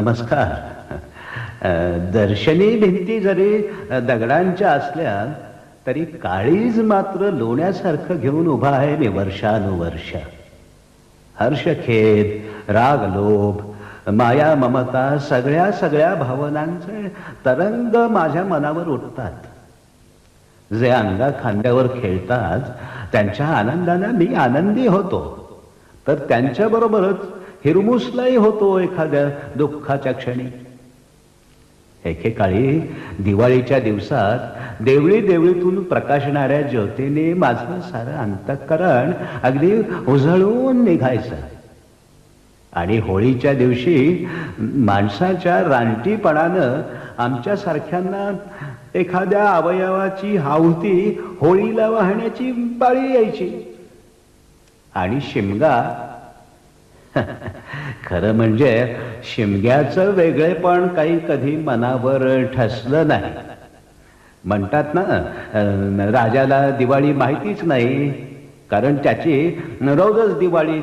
नमस्कार. दर्शनी भिंती जरी दगडांच्या असल्या तरी काळीज मात्र लोण्यासारखं घेऊन उभा आहे मी वर्षानुवर्ष. हर्षखेद राग लोभ माया ममता सगळ्या सगळ्या भावनांचे तरंग माझ्या मनावर उठतात. जे अंगा खांद्यावर खेळतात त्यांच्या आनंदाने मी आनंदी होतो. तर त्यांच्या बरोबरच हिरमुसलाही होतो एखाद्या दुःखाच्या क्षणी. एकेकाळी दिवाळीच्या दिवसात देवळी देवळीतून प्रकाशणाऱ्या ज्योतीने माझं सारं अंतःकरण अगदी उजळून निघायचं. आणि होळीच्या दिवशी माणसाच्या रानटीपणानं आमच्या सारख्यांना एखाद्या अवयवाची हावती होळीला वाहण्याची पाळी यायची. आणि शिमगा खरं म्हणजे शिमग्याचं वेगळेपण काही कधी मनावर ठसलं नाही. म्हणतात ना राजाला दिवाळी माहितीच नाही कारण त्याची रोजच दिवाळी.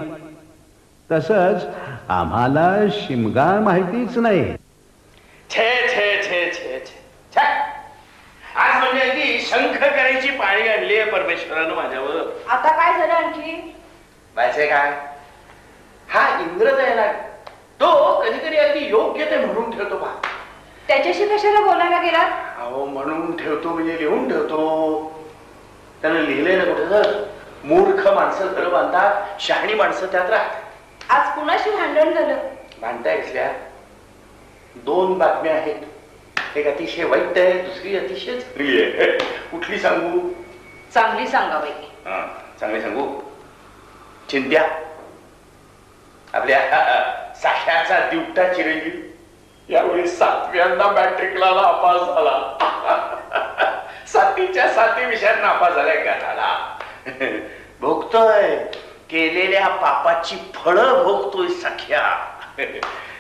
तसंच आम्हाला शिमगा माहितीच नाही. छे छे छे छे छे छे. आज म्हणजे अगदी शंख करायची पाळी आणली आहे परमेश्वरानं माझ्यावर. आता काय झालं आणखी? व्हायचंय काय? हा इंद्रज आहे ना तो कधी कधी अगदी योग्य ते म्हणून ठेवतो पहा. त्याच्याशी कशाला बोलायला गेलात अहो म्हणून ठेवतो म्हणजे लिहून ठेवतो. त्यानं लिहिलंय ना कुठे तर? मूर्ख माणसं घरं बांधतात शहाणी माणसं त्यात राहतात. आज कुणाशी भांडण झालं? मांडताय कसल्या दोन बातम्या आहेत. एक अतिशय वाईट आहे दुसरी अतिशय चांगली आहे. कुठली सांगू? चांगली सांगा बाई. हा चांगली सांगू. चिंत्या. आपल्या साख्याचा दिवटा चिरंजीव. यावेळी सातव्यांदा मॅट्रिकला नापास झाला. सातीच्या साती विषयात नापास झालाय का झाला? भोगतोय. केलेल्या पापाची फळं भोगतोय सख्या.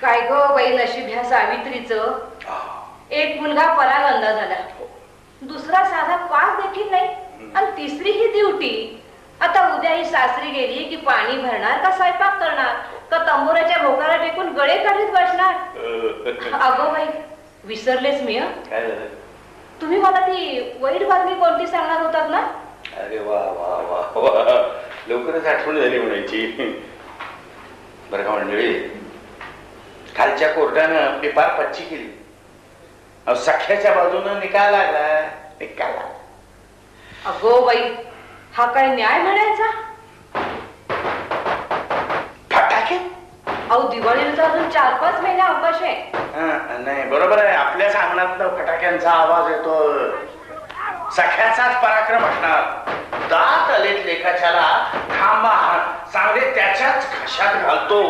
काय ग बाई नशीब ह्या सावित्रीच? एक मुलगा परागंदा झाला. दुसरा साधा पास देखील नाही. आणि तिसरी ही ड्युटी आता उद्या ही सासरी गेली की पाणी भरणार का स्वयंपाक करणार? का तंबोराच्या भोकाला टेकून गळे काढीत बसणार? अगो बाई विसरलेच मी? काय झालं? तुम्ही मला ती वाईट बातमी कोणती सांगणार होतात ना? अरे वा वा वा वा. लवकरच आठवण झाली म्हणायची. बरं का मंडळी? खालच्या कोर्टानं पेपार पच्ची केली. अहो, सख्याच्या बाजूनं निकाल लागला निकाल. अगो बाई हा काय न्याय म्हणायचा अहो दिवाळीला तर अजून चार पाच महिने अवकाश आहे. हा, नाही बरोबर आहे. आपल्याच अंगणात फटाक्यांचा आवाज येतो. सख्याचाच पराक्रम असणार. दात आलेत लेखाच्याला. थांबा चांगले त्याच्याच घशात घालतो.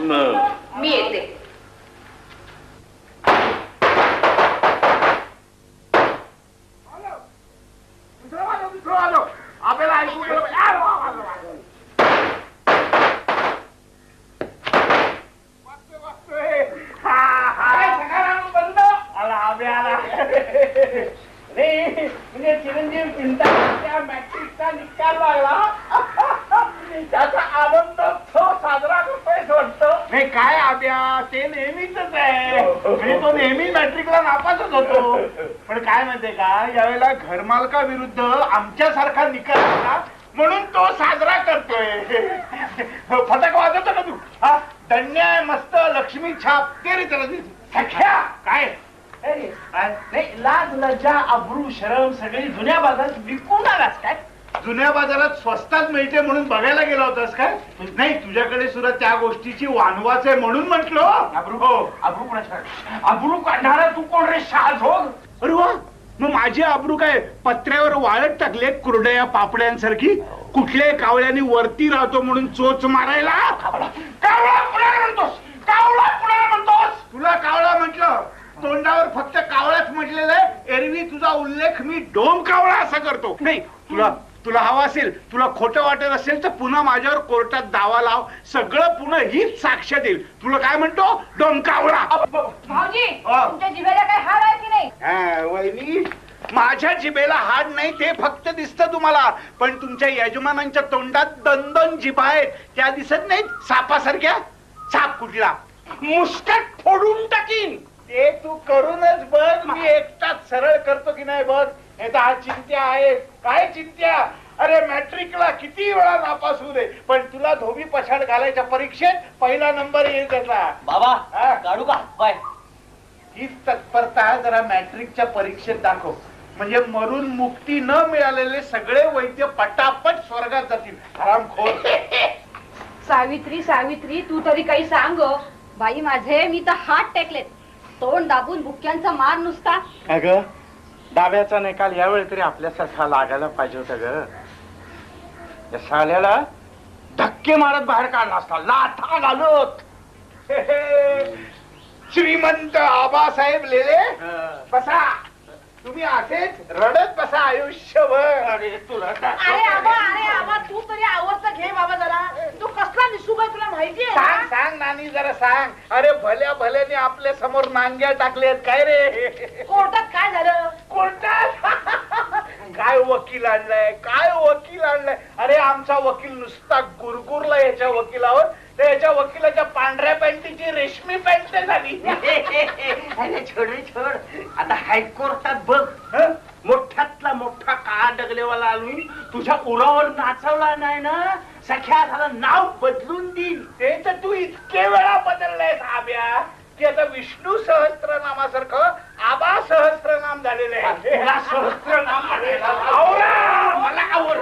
न- मी येते. म्हणजे चिरंजीव चिंता त्या मॅट्रिकचा निकाल लागला त्याचा आनंद तो साजरा करतोय वाटतो नाही काय आब्या ते नेहमीच आहे म्हणजे तो नेहमी मॅट्रिकला नापासच होतो पण काय माहितीये का यावेळेला घरमालकाविरुद्ध आमच्यासारखा निकाल म्हणून तो साजरा करतोय. फटाका वाजवतो का तू? हा? दंड्या मस्त लक्ष्मी छाप ते रे त्याला. सख्या काय? नाही लाज लज्जा अब्रू शरम सगळी जुन्या बाजारात विकून आलास काय? जुन्या बाजारात स्वस्तात मिळते म्हणून बघायला गेला होतास काय? नाही तुझ्याकडे सुद्धा त्या गोष्टीची वानवाच आहे म्हणून म्हंटल. अब्रू हो अब्रू कोणाच्या? अब्रू काढणारा तू कोण रे शाहझोग अरे वा! मग माझी अब्रू काय पत्र्यावर वाळत टाकले कुरड्या पापड्यांसारखी? कुठल्याही कावळ्याने वरती राहतो म्हणून चोच मारायला? कावळा कुणाला म्हणतोस. कावळा कुणाला म्हणतोस. तुला कावळा म्हटलं. तोंडावर फक्त कावळाच म्हटलेलं आहे. एरवी तुझा उल्लेख मी डोम कावळा असा करतो. नाही तुला तुला हवा असेल तुला खोटं वाटत असेल तर पुन्हा माझ्यावर कोर्टात दावा लाव. सगळं पुन्हा हीच साक्ष देईल. तुला काय म्हणतो? डोम कावळा भाऊजी हा. तुमच्या जिभेला काय हाड आहे की नाही? हा, वहिनी माझ्या जिभेला हाड नाही ते फक्त दिसतं तुम्हाला. पण तुमच्या यजमानांच्या तोंडात दोन दोन जिभा आहेत. त्या दिसत नाहीत सापासारख्या. साप कुठला? मुस्काट फोडून टाकीन. ते तू करूनच बघ मी एकटाच सरळ करतो की नाही बघ. याचा हा चिंत्या आहे काय चिंत्या? अरे मॅट्रिकला किती वेळा नापास होऊ दे. पण तुला धोबी पछाड घालायच्या परीक्षेत पहिला नंबर येईल त्याचा. बाबा हा? काढू का? पाय हीच तत्परता जरा मॅट्रिकच्या परीक्षेत दाखव. म्हणजे मरून मुक्ती न मिळालेले सगळे वैद्य पटापट स्वर्गात जातील. हरामखोर सावित्री सावित्री तू तरी काही सांग. ग. बाई माझे मी तर हात टेकलेत. तोंड दाबून बुक्क्यांचा मार नुसता. अग डाव्याचा निकाल यावेळी तरी आपल्यासारखा लागायला पाहिजे होता ग. या साल्याला धक्के मारत बाहेर काढला असता. लाथा घालत श्रीमंत आबासाहेब लेले बसा. तुम्ही असेच रडत बसा आयुष्यभर. अरे तुला अरे आबा अरे आबा तू तरी अवस्था घे बाबा जरा. तू कसला निसुक आहे तुला माहिती आहे सांग ना? सांग नानी जरा सांग. अरे भल्या भल्याने आपल्यासमोर नांग्या टाकल्यात काय रे? कोर्टात काय झालं? कोर्टात? काय वकील आणलाय? काय वकील आणलाय? अरे आमचा वकील नुसता गुरगुरला याच्या वकिलावर. तर याच्या वकिलाच्या पांढऱ्या पॅन्टीची रेशमी पॅन्ट झाली. अरे छोड रे छोड. आता हायकोर्टात बघ. हं? मोठ्यातला मोठा काळा डगलेवाला आणून तुझ्या उरावर नाचवला नाही ना? सख्या झाला नाव बदलून देईल ते तर तू इतके वेळा बदललाय आब्या. की आता विष्णू सहस्त्रनामासारखं आबा सहस्त्रनाम झालेलं आहे. तुला सहस्त्रनाम म्हणायला आवरा! मला आवर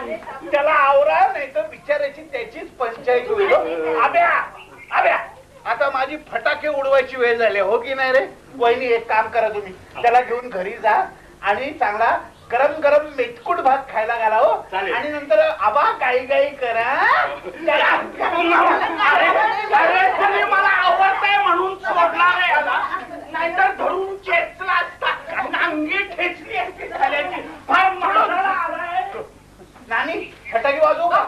त्याला आवरा नाही तर बिचाराची त्याचीच पंचायत होईल हो. आब्या आब्या आता माझी फटाके उडवायची वेळ झाली हो की नाही रे वहिनी एक काम करा तुम्ही त्याला घेऊन घरी जा आणि चांगला गरम गरम मेतकूट भात खायला घाला हो चालेल. आणि नंतर आबा गाई गाई करा त्याला- अरे, अरे, तुम्ही मला आवडताय म्हणून सोडला रे याला. नाहीतर धरून चेचला असता नांगी असती झाल्याची फार मारायला आलाय. नानी फटाके वाजवू का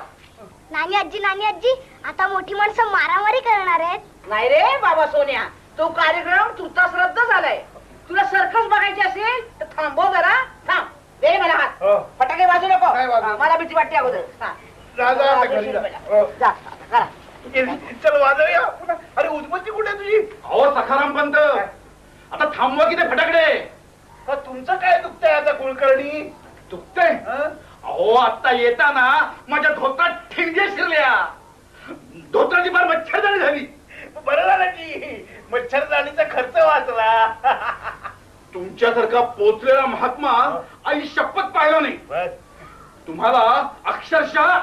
नानी आजी नानी आजी? आता मोठी माणसं मारामारी करणार आहेत. नाही रे बाबा सोन्या. तो कार्यक्रम तुर्तास रद्द झालाय. तुला सर्कस बघायची असेल तर थांबव जरा. थांब. दे मला हात. हो. फटाके वाजू नको. नाही मला भीती वाटते अगोदर. हा. जा, जा, आता घरी जा. हो. जा आता करा. चल वाजवूया. अरे उदबत्ती कुठे आहे तुझी? अहो सखाराम पंत. आता थांबवा किती फटाकडे. तुमचं काय दुखतंय आता कुलकर्णी? हं? अहो आता येताना माझ्या धोत्रात ठिणगे शिरल्या. धोत्राची फार मच्छरदाणी झाली. बरं झालं की मच्छरदाणीचा खर्च वाचला. तुमच्यासारखा पोचलेला महात्मा आई शपथ पाहिला नाही. बस. तुम्हाला अक्षरशः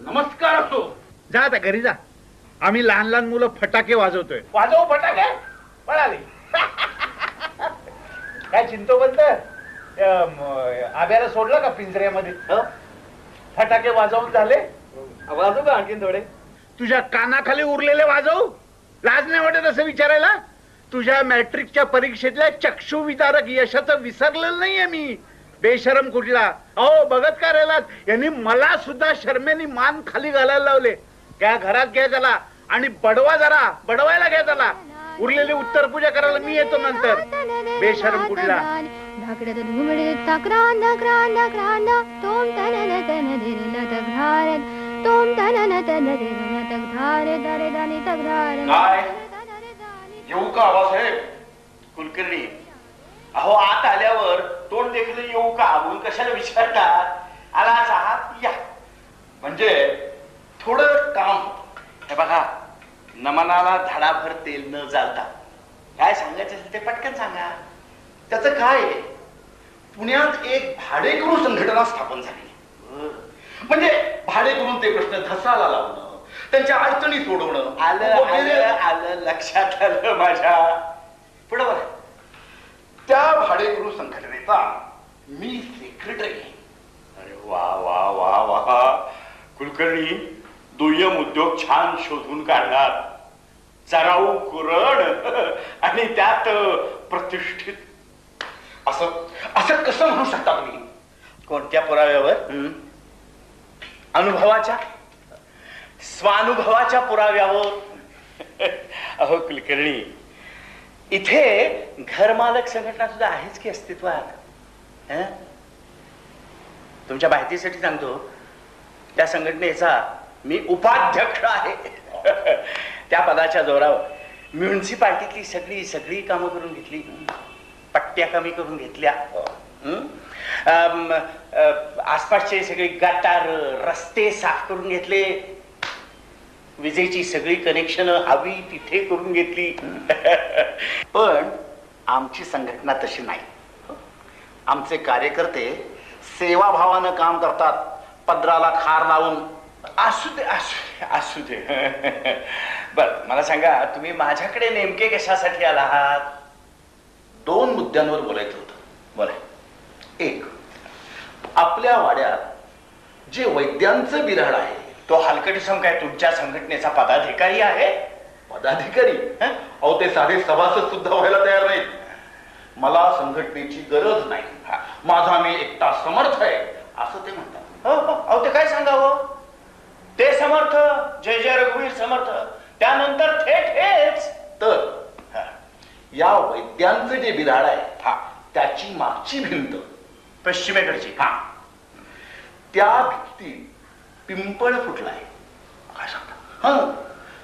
नमस्कार असो. जा आता घरी जा. आम्ही लहान लहान मुलं फटाके वाजवतोय. वाजव फटाके? पळाले काय चिंतोबंत आब्याला सोडलं का पिंजऱ्यामध्ये? फटाके वाजवून झाले. वाजू का आणखीन थोडे? तुझ्या कानाखाली उरलेले वाजव. लाज नाही वाटत असं विचारायला? तुझ्या मॅट्रिकच्या परीक्षेतल्या चक्षु विदारक यशाचं विसरलेलं नाहीये मी. बेशरम कुठला? अहो बघत का राहिलात यांनी मला सुद्धा शर्मेनी मान खाली घालायला लावले. घ्या घरात घ्या त्याला आणि बडवा जरा. बडवायला घ्या त्याला उरलेली उत्तर पूजा करायला मी येतो नंतर. बेशरम कुठला? धाकड्यात घुमडे तक्रांद क्रांद क्रांद तोम तनन तन दिरन तघार तोम तनन तन दिरन तघार दरे दानी तघार काय? येऊ का आबासाहेब कुलकर्णी. अहो आत आल्यावर तोंड देखील येऊ का? म्हणून कशाला विचारतात आलाच आहात या. म्हणजे थोडं काम. हे बघा नमनाला धडाभर तेल न जालता. काय सांगायचं असेल ते पटकन सांगा. त्याचं काय आहे? पुण्यात एक भाडेकरू संघटना स्थापन झाली. म्हणजे भाडेकरून ते प्रश्न धसाला लावणं त्यांच्या अडचणी सोडवणं आलं आलं आलं लक्षात आलं माझ्या. पुढं बघा. त्या भाडेकरू संघटनेचा मी सेक्रेटरी अरे वा वा वा वा. कुलकर्णी दुय्यम उद्योग छान शोधून काढणार चराऊ कुरड आणि त्यात प्रतिष्ठित असं असं कसं म्हणू शकता तुम्ही? कोणत्या पुराव्यावर? अनुभवाच्या? स्वानुभवाच्या पुराव्यावर? अहो कुलकर्णी इथे घरमालक संघटना सुद्धा आहेच की अस्तित्वात? तुमच्या माहितीसाठी सांगतो त्या संघटनेचा मी उपाध्यक्ष आहे. त्या पदाच्या जोरावर म्युन्सिपाल्टीतली सगळी सगळी कामं करून घेतली. पट्ट्या कमी करून घेतल्या. आसपासचे सगळे गटार रस्ते साफ करून घेतले. विजेची सगळी कनेक्शन हवी तिथे करून घेतली. पण आमची संघटना तशी नाही. आमचे कार्यकर्ते सेवाभावानं काम करतात. पदराला खार लावून. असू दे असू दे असू दे. बर मला सांगा तुम्ही माझ्याकडे नेमके कशासाठी आला आहात दोन मुद्द्यांवर बोलायचं होतं. बोला. एक आपल्या वाड्यात जे वैद्यांचं बिराड आहे तो हलकटीसम काय तुमच्या संघटनेचा पदाधिकारी आहे? पदाधिकारी? हं? अहो ते साधे सभासद सुद्धा व्हायला तयार नाहीत. मला संघटनेची गरज नाही. माझा मी एकटा समर्थ आहे असं ते म्हणतात. हो हो. अहो ते काय सांगावं? ते समर्थ जय जय रघुवीर समर्थ. त्यानंतर थेट हेच तर या वैद्यांचं जे बिराड आहे हा त्याची मागची भिंत. पश्चिमेकडची हा. त्या भिंतीत पिंपळ फुटलाय. काय सांगता? हा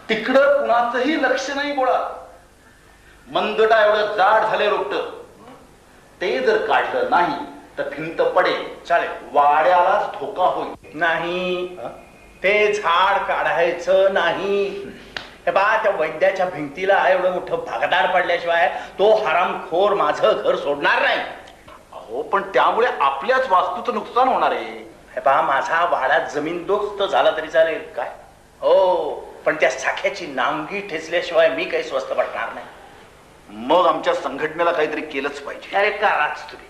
तिकडं कुणाचंही लक्ष नाही बोळा मंदटा एवढं जाड झाले रोपट. ते जर काढलं नाही तर भिंत पडेल. चालेल. वाड्यालाच धोका होईल. नाही. ते झाड काढायचं नाही. हे बा त्या वैद्याच्या भिंतीला एवढं मोठं भागदार पडल्याशिवाय तो हरामखोर माझं घर सोडणार नाही. अहो पण त्यामुळे आपल्याच वास्तूचं नुकसान होणार आहे. हे पहा माझा वाडा जमीन दोस्त झाला तरी चालेल काय? हो पण त्या साख्याची नांगी ठेचल्याशिवाय मी काही स्वस्त पडणार नाही. मग आमच्या संघटनेला काहीतरी केलंच पाहिजे. अरे कराच तुम्ही?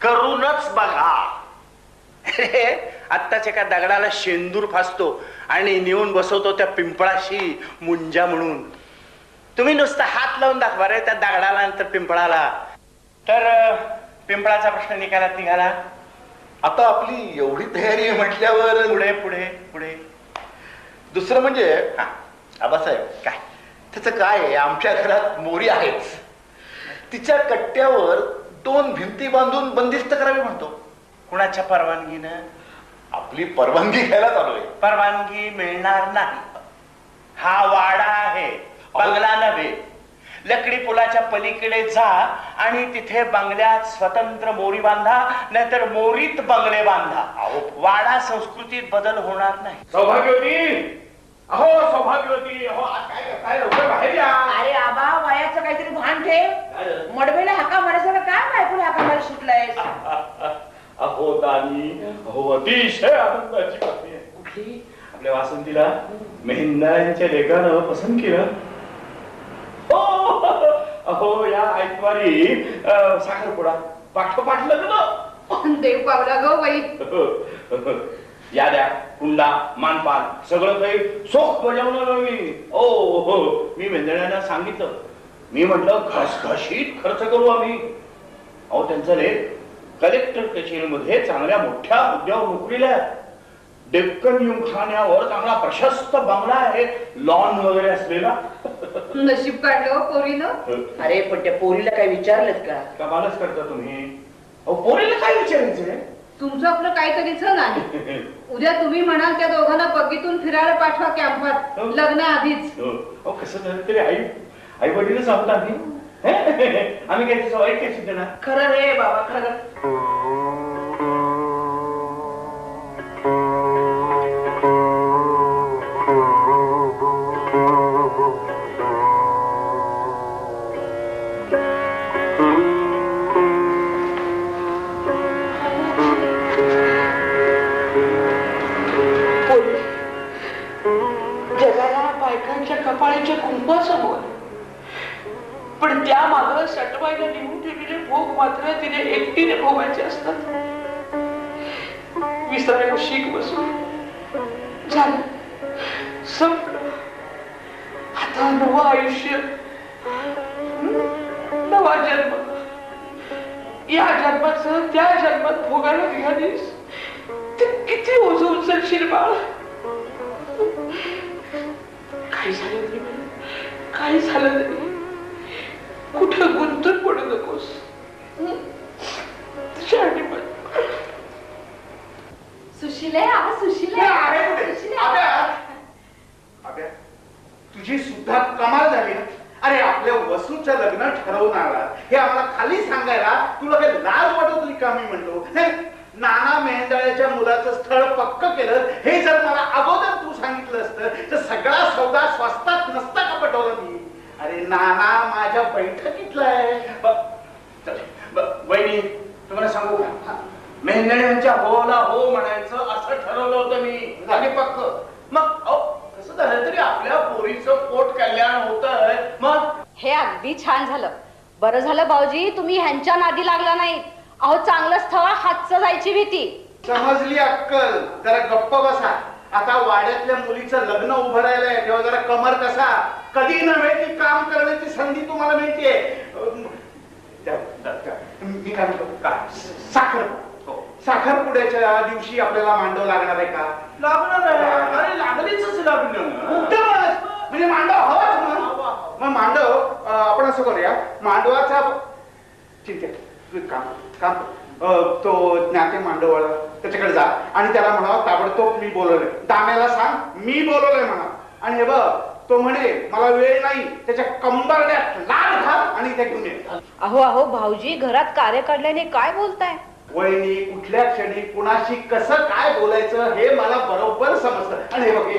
करूनच बघा. आत्ताच एका दगडाला शेंदूर फासतो आणि नेऊन बसवतो त्या पिंपळाशी मुंजा म्हणून. तुम्ही नुसतं हात लावून दाखवा रे त्या दगडाला नंतर पिंपळाला. तर पिंपळाचा प्रश्न निकालात निघाला. आता आपली एवढी तयारी म्हटल्यावर पुढे पुढे पुढे. दुसरं म्हणजे आबासाहेब. काय? त्याचं काय आहे? आमच्या घरात मोरी आहेच तिच्या कट्ट्यावर दोन भिंती बांधून बंदिस्त करावी म्हणतो. कुणाच्या परवानगीनं? आपली परवानगी घ्यायला चालू आहे. परवानगी मिळणार नाही. हा वाडा आहे. बंगला नव्हे. लकडी पुलाच्या पलीकडे जा आणि तिथे बंगल्यात स्वतंत्र मोरी बांधा नाहीतर मोरीत बंगले बांधा. वाडा संस्कृतीत बदल होणार नाही. सौभाग्यवती अहो सौभाग्यवती अहो आज काय करताय? लवकर बाहेर या. अरे आबा वयाचं काहीतरी भान ठेव. मडवेला हाका मारायचं काय बायकोला हाका मारा सुटलाय अहो दानी अहो अतिशय आनंदाची बातमी आहे. कुठली? आपल्या वासंतीला मेहंदा यांच्या लेखानं पसंत केलं. हो, अहो या ऐकवारी साखरपुडा. पाठोपाठ लग्न देव पावला ग बाई. या द्या कुंडा मानपान सगळं काही सोख बजावणार मी. ओ हो मी मेंदळ्यांना सांगितलं. मी म्हटलं घसघशीत खर्च करू आम्ही. अहो त्यांचं लेख कलेक्टर कचेरीमध्ये चांगल्या मोठ्या हुद्द्यावर नोकरीला आहे. डेक्कन युमखान्यावर चांगला प्रशस्त बंगला आहे. लॉन वगैरे असलेला. नशीब काढलं हो पोरीनं. अरे पण त्या पोरीला काय विचारलं का? कमालच करता तुम्ही? अहो पोरीला काय विचारायचंय? तुमचं आपलं काहीतरीच नाही उद्या तुम्ही म्हणाल त्या दोघांना बगीतून फिरायला पाठवा कॅम्पात. लग्न आधीच हो. अहो, कसं झालं तरी आई आई वडीलच आहोत आम्ही. आम्ही काय तिचं वाईट काय सिद्ध नाही खरं रे बाबा खरं. त्या मात्र सटवायला लिहून ठेवलेले भोग मात्र तिने एकटीने भोगायचे असतात. विसरायला शीख बसून झालं. संपलं. आता नवं आयुष्य. नवा जन्म. या जन्माचं त्या जन्मात भोगायला निघालीस. ते किती ओझ उचलशील बाळ? काही झालं तरी काही झालं तरी कुठं गुंतून पडू नकोस. तुझी सुद्धा कमाल झाली. अरे वसूचं लग्न ठरवून आला हे आम्हाला खाली सांगायला तुला काही लाज वाटत होती का मी म्हणतो? नाही नाना मेहंदळ्याच्या मुलाचं स्थळ पक्क केलं हे जर मला अगोदर तू सांगितलं असतं तर सगळा सौदा स्वस्तात नसता का पटवलं मी अरे नाना माझ्या बैठकीतला आहे. वहिनी तुम्हाला सांगू का? मेहंदळ्यांच्या होला हो म्हणायचं असं ठरवलं होतं मी. आणि पक्क. मग अहो, कसं झालं तरी आपल्या पोरीचं पोट कल्याण होत मग? हे अगदी छान झालं. बरं झालं भाऊजी तुम्ही ह्यांच्या नादी लागला नाही. अहो चांगलं स्थळ हातचं जायची भीती. समजली अक्कल. जरा गप्प बसा. आता वाड्यातल्या मुलीचं लग्न उभं राहिलंय. तेव्हा जरा कमर कसा. कधी नव्हे ती काम करण्याची संधी तुम्हाला मिळते मी काय म्हणतो? का? साखर. हो. साखरपुड्याच्या दिवशी आपल्याला मांडव लागणार आहे का? लागणार आहे. अरे लागलीच लागलं म्हणजे मांडव हवाच मग मांडव आपण असं करूया. मांडवाचा ठीक आहे काम काम तो ज्ञाते मांडववाला त्याच्याकडे जा. आणि त्याला म्हणावं ताबडतोब मी बोलवलंय. दाम्याला सांग मी बोलवलंय म्हणा. आणि हे बघ तो म्हणे मला वेळ नाही त्याच्या कंबरड्यात लाल घाल आणि इथे घेऊन ये. अहो अहो भाऊजी घरात कार्य काढल्याने काय बोलताय? वहिनी कुठल्या क्षणी कुणाशी कसं काय बोलायचं हे मला बरोबर समजतं आणि हे बघ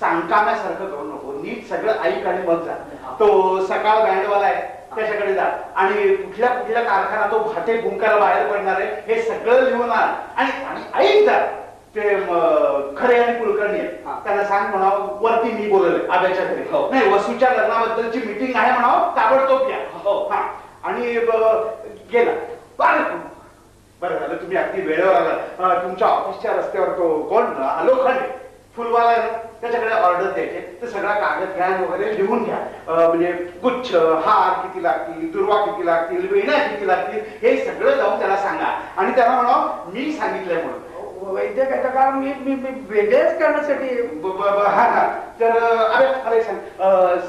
सांगकाम्यासारखं करू नको. नीट सगळं ऐक आणि मग जा. तो सकाळ बँडवाला आहे त्याच्याकडे जा. आणि कुठल्या कुठल्या कारखाना तो भाटे भुंकाला बाहेर पडणार आहे हे सगळं लिहून आण. आणि ऐक जा. ते खरे आणि कुलकर्णी आहेत. त्यांना सांग म्हणावं वरती मी बोलवलंय आब्याच्या घरी हो. नाही वसूच्या लग्नाबद्दलची मीटिंग आहे म्हणावं ताबडतोब या. हो, हा आणि ब- गेला. बरं बरं झालं तुम्ही अगदी वेळेवर आला. अं, तुमच्या ऑफिसच्या रस्त्यावर तो कोण? लोखंडे फुलवाला आहे ना? त्याच्याकडे ऑर्डर द्यायचे. ते सगळा कागद घ्या वगैरे लिहून घ्या. अं, म्हणजे गुच्छ हार किती लागतील दुर्वा किती लागतील वेण्या किती लागतील हे सगळं जाऊन त्याला सांगा. आणि त्याला म्हणावं मी सांगितलंय म्हणून. वैद्य त्याचं काम मी मी मी वेगळेच करण्यासाठी ब- ब- ब- हा हा. तर अरे अरे सांग.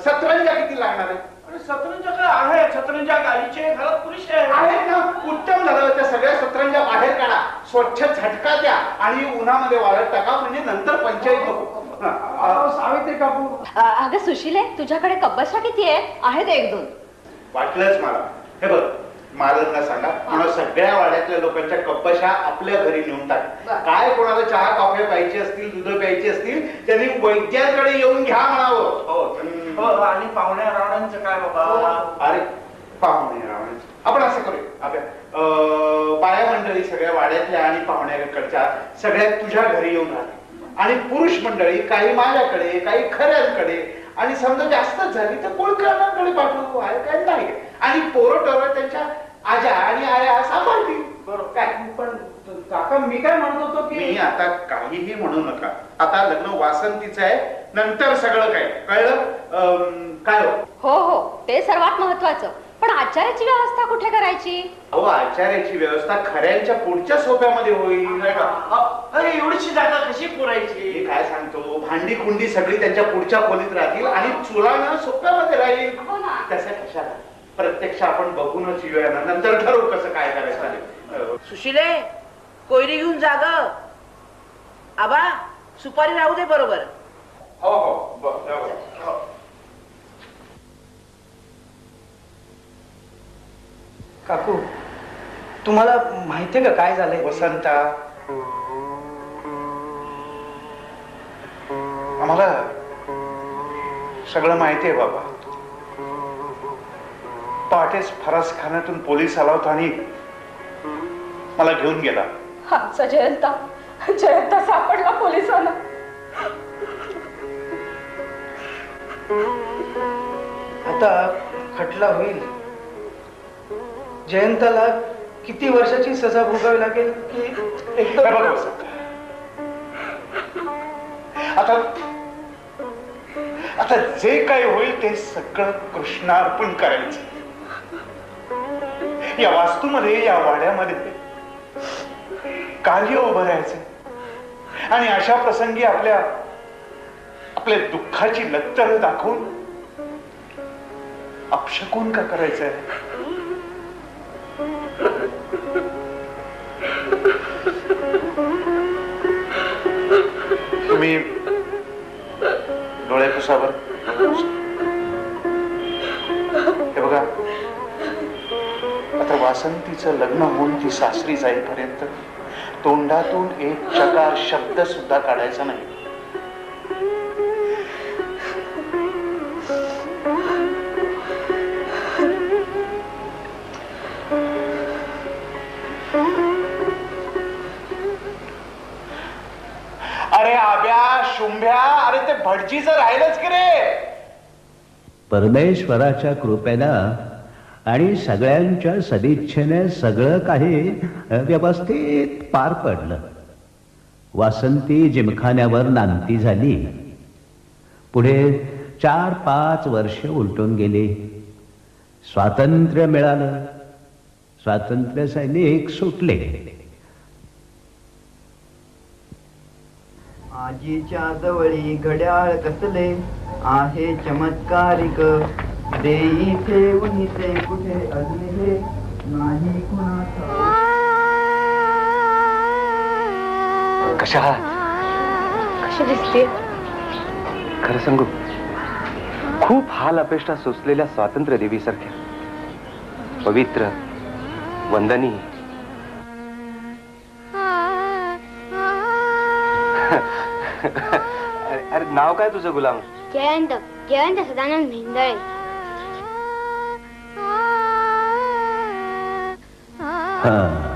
सतरंजा किती लागणार आहे? अरे सतरंजा काय आहे. सतरंजा गाईचे घरात पुरुष आहे ना. उत्तम झालं. त्या सगळ्या सतरंजा बाहेर काढा. स्वच्छ झटका द्या. आणि उन्हामध्ये वाळत टाका. म्हणजे नंतर पंचायत नको हा, अहो, सावित्री काकू. अगं सुशीले तुझ्याकडे कब्बशा किती आहे. आहेत एक दोन. वाटलंच मला. हे बघ मालकला सांगा म्हणून सगळ्या वाड्यातल्या लोकांच्या कप्पशा आपल्या घरी नेऊन टाक. काय कोणाला चहा कॉफी प्यायची असतील दूध प्यायची असतील त्यांनी वैद्याकडे येऊन घ्या म्हणावं. हो. आणि पाहुण्या रावणांचं काय बाबा? अरे पाहुणे रावणे आपण असं करूया. आपल्या अं, बाया मंडळी सगळ्या वाड्यातल्या आणि पाहुण्याकडच्या सगळ्या तुझ्या घरी येऊन राहतील आणि पुरुष मंडळी काही माझ्याकडे काही खऱ्यांकडे आणि समजा जास्तच झाली तर कुळकर्णांकडे पाठवू? आहे काय नाही. आणि पोरं टोरं त्यांच्या आजा आणि आया सांभाळतील बरोबर. काय पण काका मी काय म्हणत होतो मी की आता काहीही म्हणू नका. आता लग्न वासंतीचं आहे नंतर सगळं काय? कळलं? अं, काय हो? हो हो ते सर्वात महत्वाचं. पण आचार्याची व्यवस्था कुठे करायची? अहो आचार्याची व्यवस्था खऱ्यांच्या पुढच्या सोप्यामध्ये होईल नाही का? अ- अरे एवढीशी जागा कशी पुरायची? मी काय सांगतो? भांडी कुंडी सगळी त्यांच्या पुढच्या खोलीत राहतील आणि चुलानं सोप्यामध्ये राहील. हो ना. तसं कशाला? प्रत्यक्ष आपण बघूनच येऊया ना. नंतर ठरवू कसं काय करायचं सुशिले कोयरी घेऊन जाग आबा सुपारी राहू दे बरोबर. हो हो. हो. काकू तुम्हाला माहितीये का काय झालंय? वसंता. आम्हाला सगळं माहिती आहे बाबा. पहाटेच फरास खाण्यातून पोलीस आला होता आणि मला घेऊन गेला. आमचा जयंता जयंता सापडला पोलिसांना. आता खटला होईल. जयंताला किती वर्षाची सजा भोगावी लागेल? की एकदम बघ वसंत. आता आता जे काही होईल ते सगळं कृष्णार्पण करायचं. या वास्तूमध्ये या वाड्यामध्ये कार्य उभं राहायचं. आणि अशा प्रसंगी आपल्या आपल्या दुःखाची लत्तर दाखवून अपशकून का करायचंय? तुम्ही डोळे पुसावर. हे बघा. मात्र वासंतीचं लग्न होऊन ती सासरी जाईपर्यंत तोंडातून एक चकार शब्द सुद्धा काढायचा नाही. अरे आब्या शुंभ्या अरे ते भटजीचं राहिलंच की रे? परमेश्वराच्या कृपेनं आणि सगळ्यांच्या सदिच्छेने सगळं काही व्यवस्थित पार पडलं. वासंती जिमखान्यावर नांदती झाली. पुढे चार पाच वर्ष उलटून गेली. स्वातंत्र्य मिळालं. स्वातंत्र्य सैनिक सुटले. आजीच्या जवळी घड्याळ कसले? आहे चमत्कारिक. देई ठेवून ते कुठे अजून हे नाही कुणाचा कशा कशी दिसते खरं सांगू खूप हाल अपेष्टा सोसलेल्या स्वातंत्र्य देवी सारख्या पवित्र वंदनी अरे अरे नाव काय तुझं गुलाम? जयंत जयंत सदानंद भिंदळे. हा.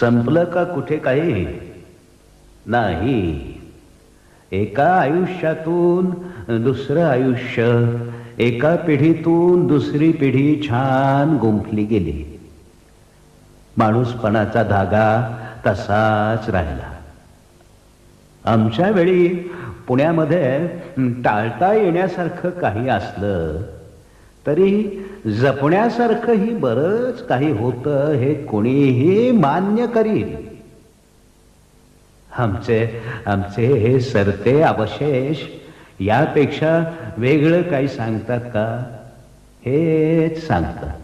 संपलं का कुठे काही? नाही. एका आयुष्यातून दुसरं आयुष्य एका पिढीतून दुसरी पिढी छान गुंफली गेली. माणूसपणाचा धागा तसाच राहिला. आमच्या वेळी पुण्यामध्ये टाळता येण्यासारखं काही असलं तरीही जपण्यासारखंही बरंच काही होतं हे कोणीही मान्य करील आमचे आमचे हे सरते अवशेष यापेक्षा वेगळं काही सांगतात का? हेच सांगतात.